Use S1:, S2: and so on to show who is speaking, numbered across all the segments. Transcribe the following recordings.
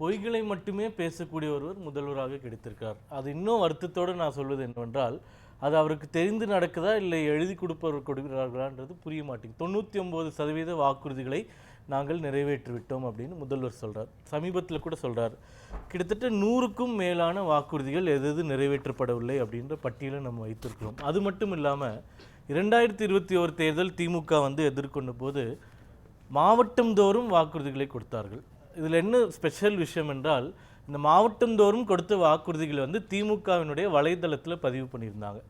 S1: பொய்களை மட்டுமே பேசக்கூடிய ஒருவர் முதல்வராக கிடைத்திருக்கார். அது இன்னும் வருத்தத்தோடு நான் சொல்வது என்னவென்றால் அது அவருக்கு தெரிந்து நடக்குதா இல்லை எழுதி கொடுப்பவர் கொடுக்கிறார்களான்றது புரிய மாட்டேங்குது. தொண்ணூற்றி ஒம்பது சதவீத வாக்குறுதிகளை நாங்கள் நிறைவேற்றிவிட்டோம் அப்படின்னு முதல்வர் சொல்கிறார் சமீபத்தில் கூட சொல்கிறார் கிட்டத்தட்ட நூறுக்கும் மேலான வாக்குறுதிகள் எது எது நிறைவேற்றப்படவில்லை அப்படின்ற பட்டியலை நம்ம வைத்திருக்கிறோம். அது மட்டும் இல்லாமல் இரண்டாயிரத்தி இருபத்தி ஒரு தேர்தல் திமுக வந்து எதிர்கொண்ட போது மாவட்டந்தோறும் வாக்குறுதிகளை கொடுத்தார்கள். இதில் என்ன ஸ்பெஷல் விஷயம் என்றால் இந்த மாவட்டந்தோறும் கொடுத்த வாக்குறுதிகளை வந்து திமுகவினுடைய வலைதளத்தில் பதிவு பண்ணியிருந்தாங்க.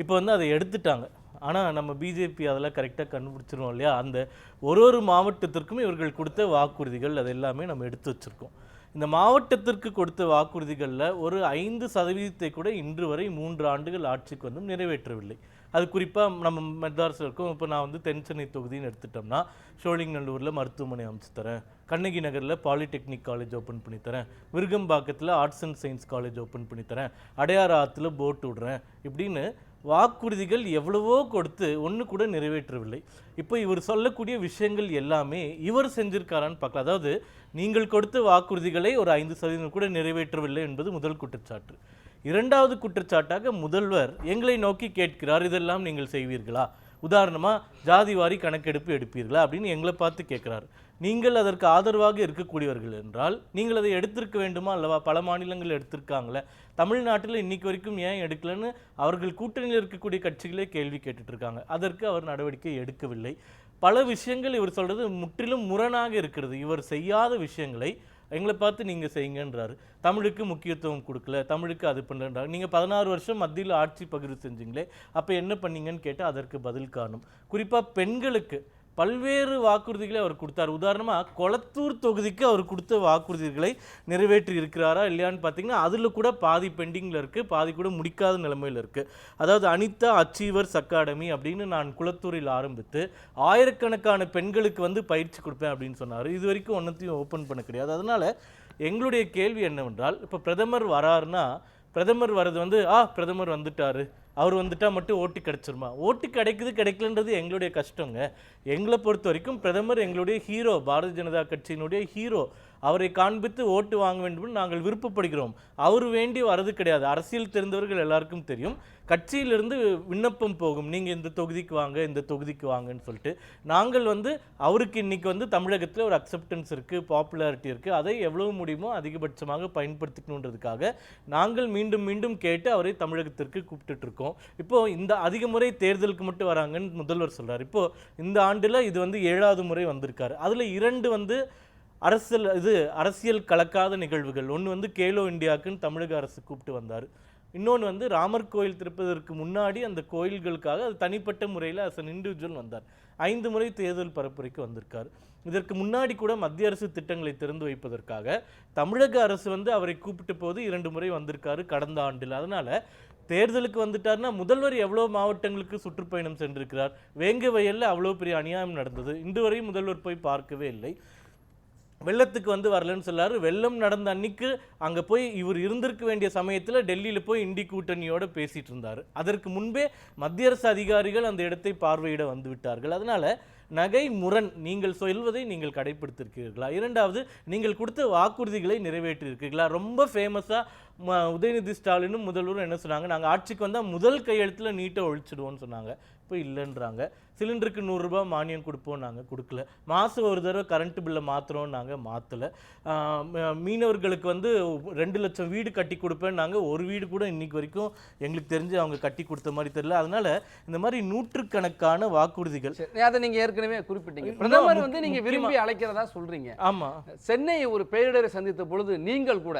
S1: இப்போ வந்து அதை எடுத்துட்டாங்க. ஆனால் நம்ம பிஜேபி அதெல்லாம் கரெக்டாக கண்டுபிடிச்சிருவோம் இல்லையா? அந்த ஒரு ஒரு மாவட்டத்திற்கும் இவர்கள் கொடுத்த வாக்குறுதிகள் அது எல்லாமே நம்ம எடுத்து வச்சுருக்கோம். இந்த மாவட்டத்திற்கு கொடுத்த வாக்குறுதிகளில் ஒரு ஐந்து சதவீதத்தை கூட இன்று வரை மூன்று ஆண்டுகள் ஆட்சிக்கு வந்தும் நிறைவேற்றவில்லை. அது குறிப்பாக நம்ம மெட்ராஸில் இருக்கோம் இப்போ நான் வந்து தென் சென்னை தொகுதின்னு எடுத்துட்டோம்னா ஷோலிங்கநல்லூரில் மருத்துவமனை அமைச்சு தரேன். கண்ணகி நகரில் பாலிடெக்னிக் காலேஜ் ஓப்பன் பண்ணித்தரேன் விருகம்பாக்கத்தில் arts and science college open பண்ணித்தரேன் அடையாறு ஆற்றுல போட் விடுறேன். இப்படின்னு வாக்குறுதிகள் எவ்வளவோ கொடுத்து ஒன்று கூட நிறைவேற்றவில்லை. இப்போ இவர் சொல்லக்கூடிய விஷயங்கள் எல்லாமே இவர் செஞ்சிருக்காரான்னு பார்க்கலாம். அதாவது நீங்கள் கொடுத்த வாக்குறுதிகளை ஒரு ஐந்து சதவீதம் கூட நிறைவேற்றவில்லை என்பது முதல் குற்றச்சாட்டு. இரண்டாவது குற்றச்சாட்டாக முதல்வர் எங்களை நோக்கி கேட்கிறார் இதெல்லாம் நீங்கள் செய்வீர்களா? உதாரணமாக ஜாதி வாரி கணக்கெடுப்பு எடுப்பீர்களா? அப்படின்னு எங்களை பார்த்து கேட்குறாரு. நீங்கள் அதற்கு ஆதரவாக இருக்கக்கூடியவர்கள் என்றால் நீங்கள் அதை எடுத்திருக்க வேண்டுமா அல்லவா? பல மாநிலங்கள் எடுத்திருக்காங்களே. தமிழ்நாட்டில் இன்னைக்கு வரைக்கும் ஏன் எடுக்கலன்னு அவர்கள் கூட்டணியில் இருக்கக்கூடிய கட்சிகளே கேள்வி கேட்டுட்ருக்காங்க. அதற்கு அவர் நடவடிக்கை எடுக்கவில்லை. பல விஷயங்கள் இவர் சொல்கிறது முற்றிலும் முரணாக இருக்கிறது. இவர் செய்யாத விஷயங்களை எங்களை பார்த்து நீங்கள் செய்யுங்கன்றாரு. தமிழுக்கு முக்கியத்துவம் கொடுக்கல தமிழுக்கு அது பண்ணுறாங்க நீங்கள் பதினாறு வருஷம் மத்தியில் ஆட்சி பகிர்வு செஞ்சீங்களே அப்போ என்ன பண்ணீங்கன்னு கேட்டால் அதற்கு பதில் காணும். குறிப்பாக பெண்களுக்கு பல்வேறு வாக்குறுதிகளை அவர் கொடுத்தார். உதாரணமாக கொளத்தூர் தொகுதிக்கு அவர் கொடுத்த வாக்குறுதிகளை நிறைவேற்றி இருக்கிறாரா இல்லையான்னு பார்த்தீங்கன்னா அதில் கூட பாதி பெண்டிங்கில் இருக்குது பாதி கூட முடிக்காத நிலைமையில் இருக்குது அதாவது அனிதா அச்சீவர்ஸ் அகாடமி அப்படின்னு நான் குளத்தூரில் ஆரம்பித்து ஆயிரக்கணக்கான பெண்களுக்கு வந்து பயிற்சி கொடுப்பேன் அப்படின்னு சொன்னார். இது வரைக்கும் ஒன்றத்தையும் ஓப்பன் பண்ண கிடையாது. அதனால் எங்களுடைய கேள்வி என்னவென்றால் இப்போ பிரதமர் வராருன்னா பிரதமர் வர்றது வந்து ஆ பிரதமர் வந்துட்டாரு. அவர் வந்துட்டா மட்டும் ஓட்டு கிடைச்சிருமா? ஓட்டு கிடைக்குது கிடைக்கலன்றது எங்களுடைய கஷ்டங்க. எங்களை பொறுத்த வரைக்கும் பிரதமர் எங்களுடைய ஹீரோ பாரதிய ஜனதா கட்சியினுடைய ஹீரோ அவரை காண்பித்து ஓட்டு வாங்க வேண்டும் என்று நாங்கள் விருப்பப்படுகிறோம். அவர் வேண்டி வரது கிடையாது. அரசியல் தெரிந்தவர்கள் எல்லாருக்கும் தெரியும். கட்சியிலிருந்து விண்ணப்பம் போகும். நீங்கள் இந்த தொகுதிக்கு வாங்க இந்த தொகுதிக்கு வாங்கன்னு சொல்லிட்டு நாங்கள் வந்து அவருக்கு இன்றைக்கி வந்து தமிழகத்தில் ஒரு அக்செப்டன்ஸ் இருக்குது பாப்புலாரிட்டி இருக்குது அதை எவ்வளவு முடியுமோ அதிகபட்சமாக பயன்படுத்திக்கணுன்றதுக்காக நாங்கள் மீண்டும் மீண்டும் கேட்டு அவரை தமிழகத்திற்கு கூப்பிட்டுட்ருக்கோம் இப்போது இந்த அதிக முறை தேர்தலுக்கு மட்டும் வராங்கன்னு முதல்வர் சொல்கிறார் இப்போது இந்த ஆண்டில் இது வந்து ஏழாவது முறை வந்திருக்காரு. அதில் இரண்டு வந்து அரசியல் இது அரசியல் கலக்காத நிகழ்வுகள். ஒன்று வந்து கேலோ இந்தியாவுக்குன்னு தமிழக அரசு கூப்பிட்டு வந்தார். இன்னொன்று வந்து ராமர் கோயில் திறப்பதற்கு முன்னாடி அந்த கோயில்களுக்காக அது தனிப்பட்ட முறையில் அஸ் அன் இண்டிவிஜுவல் வந்தார். ஐந்து முறை தேர்தல் பரப்புரைக்கு வந்திருக்கார். இதற்கு முன்னாடி கூட மத்திய அரசு திட்டங்களை திறந்து வைப்பதற்காக தமிழக அரசு வந்து அவரை கூப்பிட்ட போது இரண்டு முறை வந்திருக்காரு கடந்த ஆண்டில். அதனால் தேர்தலுக்கு வந்துட்டாருன்னா முதல்வர் எவ்வளோ மாவட்டங்களுக்கு சுற்றுப்பயணம் சென்றிருக்கிறார்? வேங்க வயலில் அவ்வளோ பெரிய அநியாயம் நடந்தது. இன்று வரை முதல்வர் போய் பார்க்கவே இல்லை. வெள்ளத்துக்கு வந்து வரலன்னு சொல்லாரு. வெள்ளம் நடந்த அன்னைக்கு அங்கே போய் இவர் இருந்திருக்க வேண்டிய சமயத்தில் டெல்லியில் போய் இண்டி கூட்டணியோட பேசிகிட்டு இருந்தார். அதற்கு முன்பே மத்திய அரசு அதிகாரிகள் அந்த இடத்தை பார்வையிட வந்து விட்டார்கள். அதனால் நகை முரண் நீங்கள் சொல்வதை நீங்கள் கடைபிடித்திருக்கிறீர்களா இரண்டாவது நீங்கள் கொடுத்த வாக்குறுதிகளை நிறைவேற்றியிருக்கீர்களா ரொம்ப ஃபேமஸாக உதயநிதி ஸ்டாலினும் முதல்வரும் என்ன சொன்னாங்க? நாங்கள் ஆட்சிக்கு வந்தால் முதல் கையெழுத்தில் நீட்டை ஒழிச்சிடுவோம்னு சொன்னாங்க. இப்போ இல்லைன்றாங்க. சிலிண்டருக்கு நூறுரூபா மானியம் கொடுப்போம் நாங்கள் கொடுக்கல. மாதம் ஒரு தடவை கரண்ட் பில்லை மாற்றுறோம் நாங்கள் மாற்றலை மீனவர்களுக்கு வந்து ரெண்டு லட்சம் வீடு கட்டி கொடுப்பேன் நாங்கள் ஒரு வீடு கூட இன்னைக்கு வரைக்கும் எங்களுக்கு தெரிஞ்சு அவங்க கட்டி கொடுத்த மாதிரி தெரியல. அதனால இந்த மாதிரி நூற்றுக்கணக்கான வாக்குறுதிகள்.
S2: அதை நீங்க ஏற்கனவே குறிப்பிட்டீங்க. பிரதமர் வந்து நீங்க
S1: முக்கியமா-
S2: விரும்பி அழைக்கிறதா சொல்றீங்க.
S1: ஆமா.
S2: சென்னை ஒரு பேரிடரை சந்தித்த பொழுது நீங்கள் கூட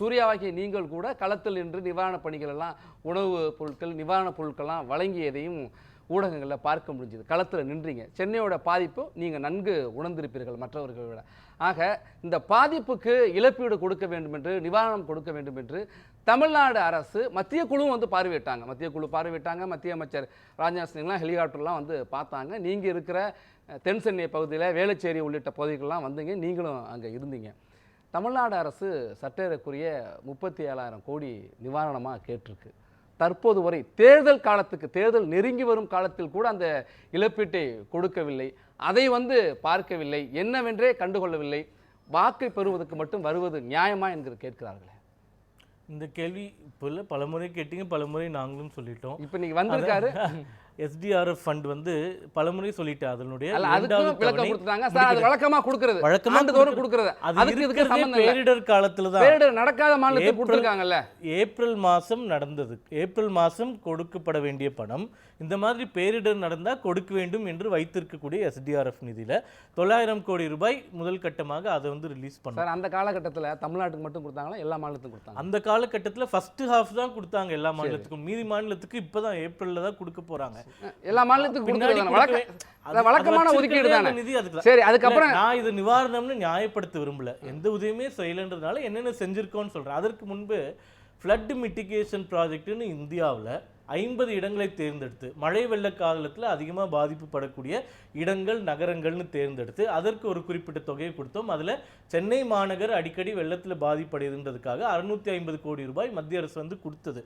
S2: சூர்யாவாகிய நீங்கள் கூட களத்தில் நின்று நிவாரணப் பணிகள் எல்லாம் உணவு பொருட்கள் நிவாரணப் பொருட்கள்லாம் வழங்கியதையும் ஊடகங்களில் பார்க்க முடிஞ்சது. களத்தில் நின்றீங்க. சென்னையோட பாதிப்பு நீங்கள் நன்கு உணர்ந்திருப்பீர்கள் மற்றவர்களை விட. ஆக இந்த பாதிப்புக்கு இழப்பீடு கொடுக்க வேண்டும் என்று நிவாரணம் கொடுக்க வேண்டும் என்று தமிழ்நாடு அரசு மத்திய குழுவும் வந்து பார்வையிட்டாங்க. மத்திய குழு பார்வையிட்டாங்க. மத்திய அமைச்சர் ராஜ்நாத் சிங்லாம் ஹெலிகாப்டர்லாம் வந்து பார்த்தாங்க. நீங்கள் இருக்கிற தென் சென்னை பகுதியில் வேளச்சேரி உள்ளிட்ட பகுதிகளெலாம் வந்தீங்க. நீங்களும் அங்கே இருந்தீங்க. தமிழ்நாடு அரசு சற்றேறக்குரிய முப்பத்தி ஏழாயிரம் கோடி நிவாரணமாக கேட்டிருக்கு. தற்போது வரை தேர்தல் காலத்துக்கு தேர்தல் நெருங்கி வரும் காலத்தில் கூட அந்த இழப்பீட்டை கொடுக்கவில்லை. அதை வந்து பார்க்கவில்லை. என்னவென்றே கண்டுகொள்ளவில்லை. வாக்கை பெறுவதற்கு மட்டும் வருவது நியாயமா என்கிற கேட்கிறார்களே.
S1: இந்த கேள்வி இப்போ இல்லை பலமுறை கேட்டீங்க பலமுறை நாங்களும் சொல்லிட்டோம்.
S2: இப்போ நீங்க வந்திருக்காரு.
S1: எஸ்டிஆர்எஃப் ஃபண்ட் வந்து பலமுறை சொல்லிட்டேன் அதனுடைய
S2: விளக்கம்
S1: தவணை
S2: கொடுத்துட்டாங்க. சார் அது. வழக்கமா கொடுக்கிறது.
S1: வழக்கமா
S2: ஆண்டுதோறும்
S1: கொடுக்கிறது.
S2: கொடுக்கிறது.
S1: அது
S2: அதுக்கு இதுக்கு சம்பந்தம்
S1: பேரிடர் காலத்துல தான்.
S2: பேரிடர் நடக்காத
S1: ஏப்ரல்
S2: கொடுத்துருக்காங்கல்ல.
S1: ஏப்ரல் மாதம் நடந்தது. ஏப்ரல் மாதம் கொடுக்கப்பட வேண்டிய பணம். இந்த மாதிரி பேரிடர் நடந்தால் கொடுக்க வேண்டும் என்று வைத்திருக்கக்கூடிய எஸ்டிஆர்எஃப் நிதியில தொள்ளாயிரம் கோடி ரூபாய் முதல் கட்டமாக அதை வந்து ரிலீஸ் பண்ணோம்.
S2: சார் அந்த காலகட்டத்துல தமிழ்நாட்டுக்கு மட்டும் கொடுத்தாங்களா? எல்லா மாநிலத்துக்கும் கொடுத்தாங்க
S1: அந்த காலகட்டத்துல ஃபர்ஸ்ட் ஹாஃப் தான் கொடுத்தாங்க. எல்லா மாநிலத்துக்கும். மீதி மாநிலத்துக்கு இப்பதான் ஏப்ரல்ல தான் கொடுக்க போறாங்க.
S2: எல்லா மாநிலத்துக்கும் வழக்க வழக்கமான ஒதுக்கீடு தானே. சரி அதுக்கப்புறம்
S1: நான் இது நிவாரணம்னு நியாயப்படுத்த விரும்பல. எந்த உதவியுமே செய்யலன்றதுனால என்னென்ன செஞ்சிருக்கோம்னு சொல்றேன். அதற்கு முன்பு ஃப்ளட் மிட்டிகேஷன் ப்ராஜெக்ட்னு இந்தியாவில் ஐம்பது இடங்களை தேர்ந்தெடுத்து மழை வெள்ள காலத்தில் அதிகமாக பாதிப்புப்படக்கூடிய இடங்கள் நகரங்கள்னு தேர்ந்தெடுத்து அதற்கு ஒரு குறிப்பிட்ட தொகையை கொடுத்தோம். அதில் சென்னை மாநகர் அடிக்கடி வெள்ளத்தில் பாதிப்படையுதுன்றதுக்காக அறுநூத்தி ஐம்பது கோடி ரூபாய் மத்திய அரசு வந்து கொடுத்தது.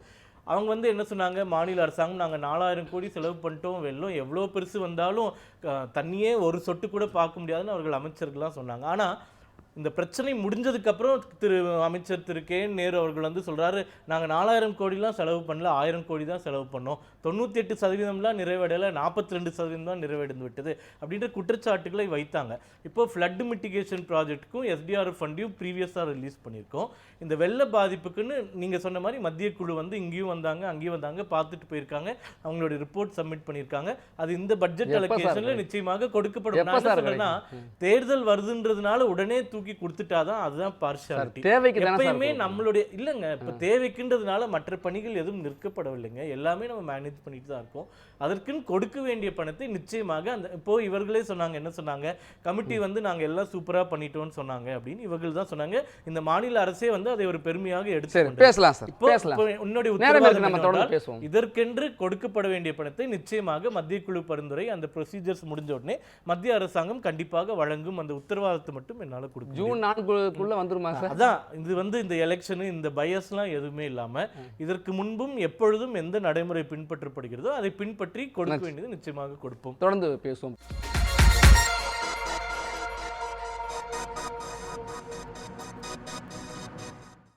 S1: அவங்க வந்து என்ன சொன்னாங்க? மாநில அரசாங்கம் நாங்கள் நாலாயிரம் கோடி செலவு பண்ணிட்டோம். வெள்ளம் எவ்வளோ பெருசு வந்தாலும் தண்ணியே ஒரு சொட்டு கூட பார்க்க முடியாதுன்னு அவர்கள் அமைச்சர்கள்லாம் சொன்னாங்க. ஆனால் இந்த பிரச்சனை முடிஞ்சதுக்கு அப்புறம் திரு அமைச்சர் திரு கே நேரு அவர்கள் வந்து சொல்றாரு நாங்க நாலாயிரம் கோடிலாம் செலவு பண்ணல ஆயிரம் கோடி தான் செலவு பண்ணோம். தொண்ணூத்தி எட்டு சதவீதம்லாம் நிறைவடையல நாற்பத்தி ரெண்டு சதவீதம் தான் நிறைவடைந்து விட்டது அப்படின்ற குற்றச்சாட்டுகளை வைத்தாங்க. இப்போ ஃப்ளட் மிட்டிகேஷன் ப்ராஜெக்ட்டுக்கும் எஸ்டிஆர்எஃப் ஃபண்டையும் ப்ரீவியஸாக ரிலீஸ் பண்ணியிருக்கோம். இந்த வெள்ள பாதிப்புக்குன்னு நீங்க சொன்ன மாதிரி மத்திய குழு வந்து இங்கேயும் வந்தாங்க அங்கேயும் வந்தாங்க பார்த்துட்டு போயிருக்காங்க. அவங்களுடைய ரிப்போர்ட் சப்மிட் பண்ணியிருக்காங்க. அது இந்த பட்ஜெட் அலோகேஷன்ல நிச்சயமாக கொடுக்கப்படும். நான் தேர்தல் வருதுன்றதுனால உடனே தூக்கி கொடுத்துட்டாதான் அதுதான்
S2: சார்
S1: பார்ஷாலிட்டி
S2: தேவைக்கு தானே
S1: எப்பயுமே. நம்மளுடைய இல்லைங்க இப்ப தேவைக்குன்றதுனால மற்ற பணிகள் எதுவும் நிற்கப்படவில்லைங்க. எல்லாமே நம்ம மேனேஜ் பண்ணிட்டு தான் இருக்கோம். அதற்குன்னு கொடுக்க வேண்டிய பணத்தை நிச்சயமாக அந்த இப்போ இவர்களே சொன்னாங்க என்ன சொன்னாங்க? கமிட்டி வந்து நாங்க எல்லாம் சூப்பரா பண்ணிட்டோம்னு சொன்னாங்க அப்படின்னு இவர்கள் தான் சொன்னாங்க. இந்த மாநில அரசே வந்து அதை ஒரு பெருமையாக எடுத்து
S2: பேசலாம் சார்
S1: இப்போ உன்னுடைய உத்தரவாதம் இதற்கென்று கொடுக்கப்பட வேண்டிய பணத்தை நிச்சயமாக மத்திய குழு பரிந்துரை அந்த ப்ரொசீஜர்ஸ் முடிஞ்ச உடனே மத்திய அரசாங்கம் கண்டிப்பாக வழங்கும் அந்த உத்தரவாதத்தை மட்டும் என்னால கொடுக்க.
S2: ஜூன் நான்குக்குள்ள வந்துருமா சார்?
S1: அதான் இது வந்து இந்த எலெக்ஷனு இந்த பயஸ்லாம் எதுவுமே இல்லாம இதற்கு முன்பும் எப்பொழுதும் எந்த நடைமுறை பின்பற்றப்படுகிறதோ அதை பின்பற்றி கொடுக்க வேண்டியது நிச்சயமாக கொடுப்போம்.
S2: தொடர்ந்து பேசுவோம்.